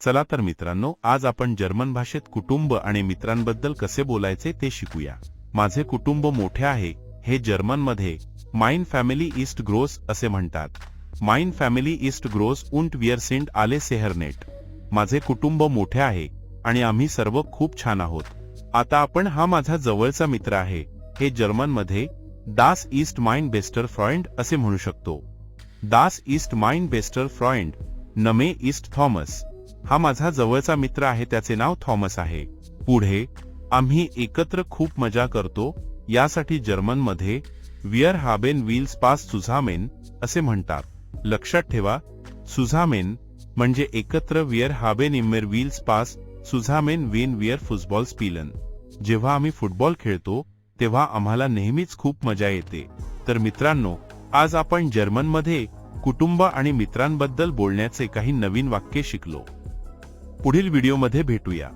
चला तर मित्रांनो आज आपण जर्मन भाषेत कुटुंब आणि मित्रांबद्दल कसे बोलायचे ते शिकूया. माझे कुटुंब मोठे आहे हे जर्मनमध्ये माइन फॅमिली ईस्ट ग्रोस असे म्हणतात. माइन फॅमिली ईस्ट ग्रोस उंट विअरसिंट आले सेहरनेट माझे कुटुंब मोठे आहे आणि आम्ही सर्व खूप छान आहोत. आता आपण हा माझा जवळचा मित्र आहे हे जर्मनमध्ये दास ईस्ट माइन बेस्टर फ्रॉइंड असे म्हणू शकतो. दास ईस्ट माइन बेस्टर फ्रॉइंड नमे ईस्ट थॉमस हा माझा जवळचा मित्र आहे त्याचे नाव थॉमस आहे. पुढे आम्ही एकत्र खूप मजा करतो यासाठी जर्मनमध्ये विअर हाबेन व्हील्स पास सुझामेन असे म्हणतात. लक्षात ठेवा सुझामेन म्हणजे एकत्र विअर हाबेन इमेर व्हील्स पास सुझामेन वेन विअर फुटबॉल स्पिलन जेव्हा आम्ही फुटबॉल खेळतो तेव्हा आम्हाला नेहमीच खूप मजा येते. तर मित्रांनो आज आपण जर्मनमध्ये कुटुंब आणि मित्रांबद्दल बोलण्याचे काही नवीन वाक्य शिकलो. पुढील व्हिडिओमध्ये भेटूया.